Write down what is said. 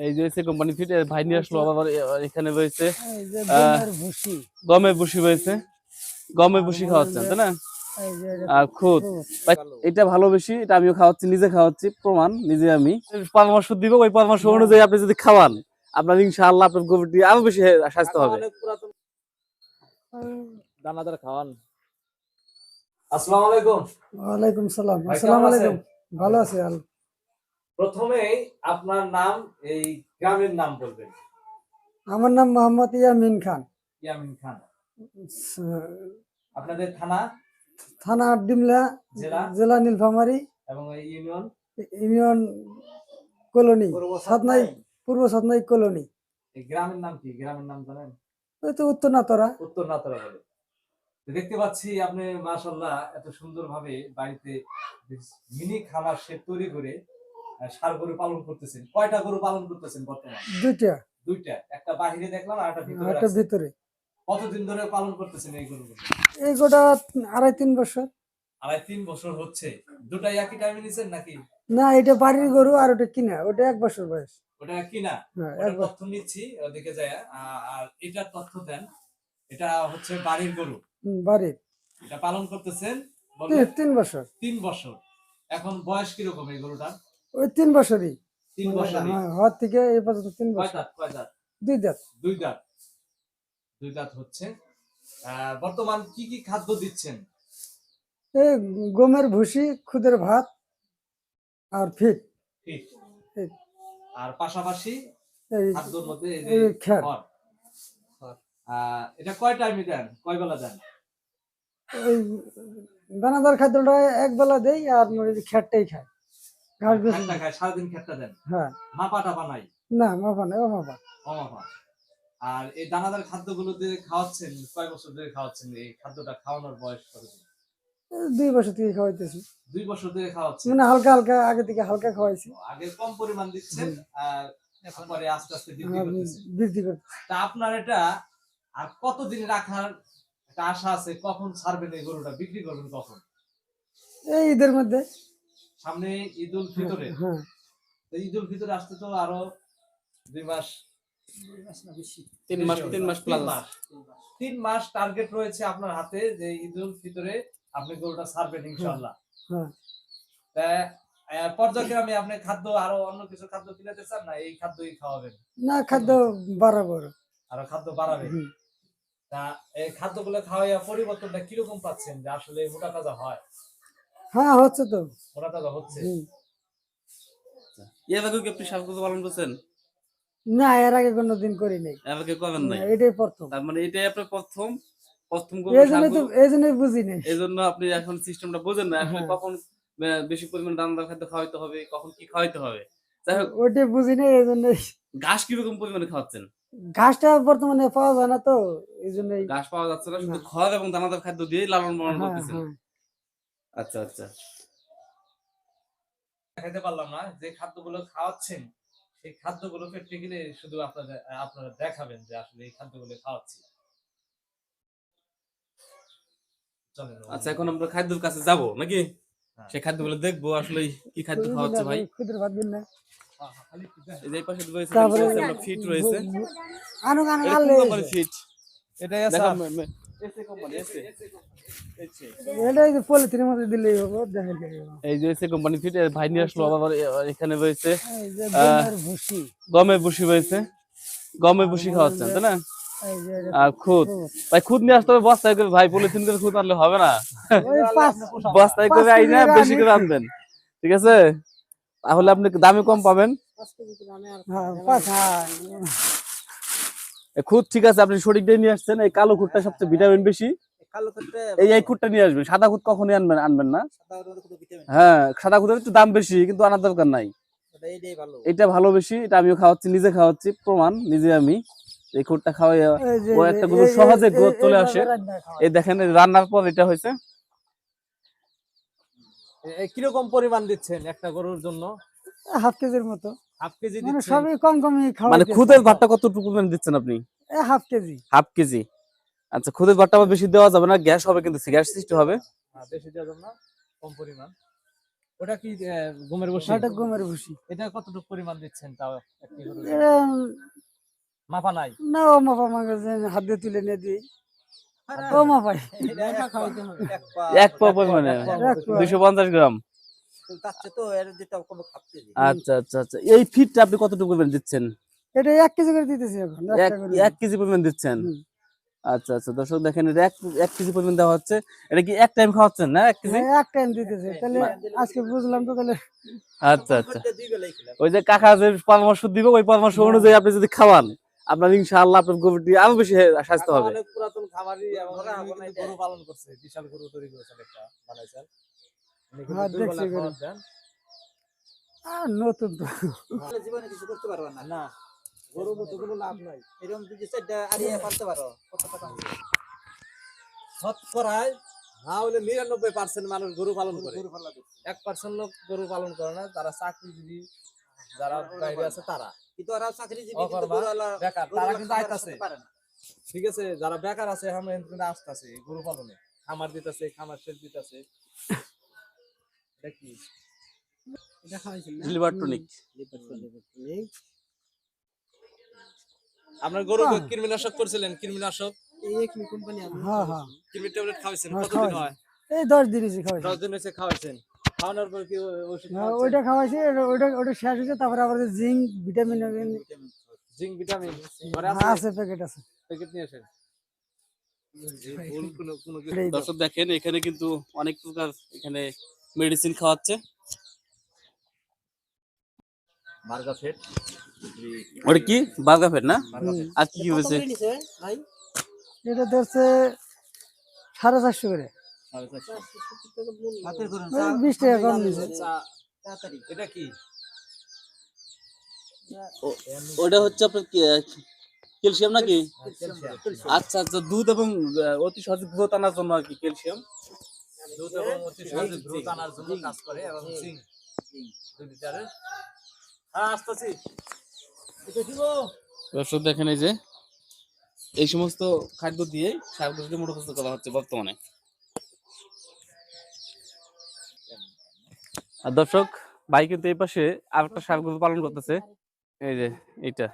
এই যে হচ্ছে কোম্পানি ফিট ভাই নিয়ে আসলো আবার এখানে রয়েছে গমের ভুসি। রয়েছে। গমের ভুসি খাওয়াচ্ছেন তাই না? এটা আর খুদ। এটা ভালো বেশি এটা আমিও খাওয়াচ্ছি নিজে খাওয়াচ্ছি প্রমাণ নিজে আমি। পরামর্শ দিব ওই পরামর্শ অনুযায়ী আপনি যদি খাওয়ান আপনার ইনশাআল্লাহ আপনার গরুটি আরও বেশি স্বাস্থ্য হবে। দানাদার খাওয়ান। আসসালামু আলাইকুম। ওয়ালাইকুম সালাম। আসসালামু আলাইকুম। ভালো আছে আল প্রথমেই আপনার নাম এই গ্রামের নাম বলবেন। আমার নাম মোহাম্মদ ইয়ামিন খান। ইয়ামিন খান। আপনাদের থানা? থানা ডিমলা জেলা? জেলা নীলফামারী। এবং এই ইউনিয়ন? Union colony সাতনাই। পূর্ব সাতনাই কলোনি। এই গ্রামের নাম কি? গ্রামের নাম জানেন? ওই তো উত্তর নাতরা। উত্তর নাতরা বলে দেখতে পাচ্ছি আপনি মাশাল্লাহ এত সুন্দরভাবে বাড়িতে মিনি খামার সে তৈরি করে ষাঁড় গরু পালন করতেছেন। কয়টা গরু পালন করতেছেন বর্তমানে? দুইটা। দুইটা। একটা বাহিরে দেখলাম আর একটা ভিতরে একটা ভিতরে। কতদিন ধরে পালন করতেছেন এই গরুগুলো? এই গোটা আড়াই তিন বছর। আড়াই তিন বছর হচ্ছে। দুটাই একই টাইমে নিছেন নাকি? না এটা বাড়ির গরু আর ওটা কিনা। ওটা এক বছর বয়স। ওটা কিনা? হ্যাঁ তথ্য নিচ্ছি ওদিকে যায় আর এটার তথ্য দেন। এটা হচ্ছে বাড়ির গরু। হুম, বাড়ির। এটা পালন করতেছেন? তিন- তিন বছর। তিন বছর। এখন বয়স কীরকম এই গরুটার? ওই তিন বছরই। তিন বছরই? হ্যাঁ হওয়ার থেকে এই পর্যন্ত তিন বছর। দুই দাঁত। দুই দাঁত। দুই দাঁত হচ্ছে। বর্তমান কি কি খাদ্য দিচ্ছেন? এই গমের ভুসি খুদের ভাত আর ফিট। আর পাশাপাশি খাদ্যর মধ্যে এটা কয় টাইমে কয় বেলা দেন? দানাদার খাদ্যটা এক বেলা দেই আর খ্যাটটাই খায়। ঘাস বেশি খেটটা খায় সারাদিন খেটটা দেন। হ্যাঁ। মাপা টাপা নাই না মাপা নাই ও মাপা। অমাপা। আর এই দানাদার খাদ্যগুলো যে খাওয়াচ্ছেন কয় বছর ধরে খাওয়াচ্ছেন এই খাদ্যটা খাওয়ানোর বয়স কতদিন? দুই বছর থেকে খাওয়াইতেছি। দুই বছর ধরে খাওয়াচ্ছেন? মানে হালকা হালকা আগে থেকে হালকা খাওয়াইছি। আগে কম পরিমাণ দিচ্ছেন আর পরে আস্তে আস্তে বৃদ্ধি আর করতেছেন। বৃদ্ধি করতে তা আপনার এটা আর কতদিন রাখার একটা আশা আছে কখন ছাড়বেন এই গরুটা বিক্রি করবেন কখন? এই ঈদের মধ্যে সামনে ঈদ উল ফিতরে হ্যাঁ। তো ঈদ উল ফিতরে আসতে তো আরও দুই মাস তিন মাস তিন মাস প্লাস তিন মাস। টার্গেট রয়েছে আপনার হাতে যে ঈদ উল ফিতরে আপনি গরুটা ছাড়বেন ইনশাল্লাহ হ্যাঁ। তা, আহ, পর্যায়ক্রমে আপনি খাদ্য আরও অন্য কিছু খাদ্য কিনাতে চান না? এই খাদ্যই খাওয়াবেন? না খাদ্য বরাবর আরও খাদ্য বাড়াবেন? তা এই খাদ্যগুলো খাওয়াইয়া পরিবর্তনটা কীরকম পাচ্ছেন? যে আসলে মোটা তাজা হয়। হ্যাঁ হচ্ছে তো। হচ্ছে। এর আগে কি আপনি স্বাস্থ্য পালন করছেন? না এর আগে কোনোদিন করি নাই। এর আগে করবেন নাই? এটাই প্রথম। তার মানে এটাই আপনার প্রথম? প্রথম তো বুঝি নাই। জন্য আপনি এখন সিস্টেমটা বোঝেন না। আসলে হ্যাঁ। কখন বেশি পরিমাণ দানাদার খাদ্য খাওয়াইতে হবে কখন কি খাওয়াইতে হবে? যাই হোক। ওইটাই বুঝি নাই ঘাস কীরকম পরিমাণে খাওয়াচ্ছেন? ঘাসটা বর্তমানে পাওয়া যায় না তো এই জন্যই। ঘাস পাওয়া যাচ্ছে না শুধু। খড় এবং দানাদার খাদ্য দিয়ে লালন পালন হ্যাঁ করতেছেন। হ্যাঁ। আচ্ছা আচ্ছা। দেখাইতে পারলাম না যে খাদ্যগুলো খাওয়াচ্ছেন সেই খাদ্যগুলো প্র্যাকটিক্যালি শুধু আপনাদের আপনারা দেখাবেন যে আসলে এই খাদ্যগুলো খাওয়াচ্ছি। আচ্ছা এখন আমরা খাদ্যর কাছে যাব নাকি? হ্যাঁ। সেই খাদ্যগুলো দেখব আসলে কি খাদ্য খাওয়াচ্ছে ভাই। খুদের ভাত দিন। না। এই পাশে রয়েছে আমরা ফিট রয়েছে। আনু আনু এটা ফিট এসে কোম্পানি এসে এই যে কোম্পানি ফিট ভাই নিয়ে আসলো আবার এখানে রয়েছে এই যে আহ, গমের ভুসি রয়েছে। গমের ভুসি খাওয়াচ্ছেন তাই না? এই যে এটা আর খুদ। খুদ। ভাই খুদ নিয়ে আসতে হবে বস্তায় করে ভাই পলিথিন করে খুদ আনলে হবে না। বস্তায় করে আই না বেশি করে আনবেন। ঠিক আছে? তাহলে আপনি দামে কম পাবেন। হ্যাঁ হ্যাঁ। এ খুদ ঠিক আছে আপনি সঠিকটাই নিয়ে আসছেন। এই কালো খুদটা সবচেয়ে ভিটামিন বেশি। এই এই খুদটা নিয়ে আসবেন। সাদা খুদ কখনই আনবেন আনবেন না। সাদা হলুদ কোনো ভিটামিন হ্যাঁ সাদা খুদের একটু দাম বেশি কিন্তু আনার দরকার নাই। ওটা এইটাই ভালো। এটা ভালো বেশি এটা আমিও খাওয়াচ্ছি নিজে খাওয়াচ্ছি প্রমাণ নিজে আমি এই খুদটা খাওয়াই। এই ও একটা গরু সহজে চলে আসে। এই দেখেন রান্নার পর এটা হয়েছে। কীরকম পরিমাণ দিচ্ছেন একটা গরুর জন্য? হাফ কেজির মতো। হাফ কেজি মানে সবই কম কমই খাওয়া মানে খুদের ভাতটা কতটুকু দিচ্ছেন আপনি? Half KG. Half KG. আচ্ছা খুদের ভাতটা আবার বেশি দেওয়া যাবে না গ্যাস হবে কিন্তু গ্যাস সৃষ্টি হবে। হ্যাঁ, বেশি দেওয়া যাবে না কম পরিমাণ। ওটা কি গমের বসি? এটা গমের ভুসি এটা কতটুকু পরিমাণ দিচ্ছেন তাও একটি গরুর? এটা মাপা নাই? না ও মাপা মাগে হাত দিয়ে তুলে নিয়ে দিই। ও মাপাই এক পা পরিমাণে। এক পা। দুইশো পঞ্চাশ গ্রাম। আচ্ছা আচ্ছা আচ্ছা। এই ফিটটা আপনি কতটুকু পরিমাণ দিচ্ছেন? এটা এক কেজি করে দিতেছি এখন এক এক কেজি পরিমাণ দিচ্ছেন। আচ্ছা আচ্ছা। দর্শক দেখেন এটা এক কেজি পরিমাণ দেওয়া হচ্ছে। এটা কি এক টাইম খাওয়াচ্ছেন না এক কেজি? হ্যাঁ, এক টাইম দিতেছে। তাহলে আজকে বুঝলাম তো তাহলে। আচ্ছা আচ্ছা। ওই যে কাকা যে পরামর্শ দিবে ওই পরামর্শ অনুযায়ী আপনি যদি খাওয়ান আপনার ইনশাআল্লাহ আপনার গরুটি আরও বেশি স্বাস্থ্য হবে। অনেক পুরাতন খামারি গরু পালন করছে বিশাল গরু তৈরি করেছেন একটা বানাইছেন হ্যাঁ, নতুন তো। জীবনে কিছু করতে পারবা না? না। গরু মতো কোনো লাভ নাই। এরকম যদি চারটা আড়িয়ে পারতে পারো কত টাকা শতকরায় না হলে নিরানব্বই পার্সেন্ট মানুষ গরু পালন করে। গরু পালা দেখছি। এক পার্সেন্ট লোক গরু পালন করে না যারা চাকরিজীবী যারা বাইরে আছে তারা। কিন্তু ওরা চাকরিজীবী বেকার, তারা আইতাছে। ঠিক আছে যারা বেকার আছে কিন্তু আসতেছে গরু পালনে। খামার দিতেছে খামার শেষ দিতেছে। দেখি লিভার টনিক আপনার গরু হ্যাঁ। কৃমিনাশক করছিলেন? কৃমিনাশক? হ্যাঁ হ্যাঁ। কৃমি ট্যাবলেট খাওয়াইছেন? কতদিন এই দশ দিন এসে খাওয়াইছি। দশ দিন হয়েছে খাওয়াইছেন। খাওয়ানোর পর কি ওষুধ ওইটা খাওয়াইছি ওটা- ওইটা ওটা শেষ হয়েছে তারপরে আবার জিঙ্ক ভিটামিন জিঙ্ক ভিটামিন? ঘরে আছে? আছে প্যাকেট আছে। প্যাকেট নিয়ে আসেন। দেখেন এখানে কিন্তু অনেক প্রকার এখানে মেডিসিন খাওয়াচ্ছে। ওটা কি? বার্গা ফেট না আর কি হয়েছে? এটা ধরছে সাড়ে চারশো করে। বিশ টাকা কম। এটা কি? ওটা হচ্ছে আপনার ক্যালসিয়াম নাকি? আচ্ছা আচ্ছা দুধ এবং অতি সহজে গ্রোথ আনার জন্য আর কি ক্যালসিয়াম? দুধ এবং অতি সহজে দ্রুত আনার জন্য কাজ করে এবং জিঙ্ক দুই লিটারের হ্যাঁ আসতেছি এটা দিব দর্শক, দেখেন এই যে, এই সমস্ত খাদ্য দিয়ে শাকগুলোকে মুখস্থ করা হচ্ছে বর্তমানে। আর দর্শক, ভাই কিন্তু এই পাশে আর একটা শাকগুলো পালন করতেছে। এই যে, এইটা।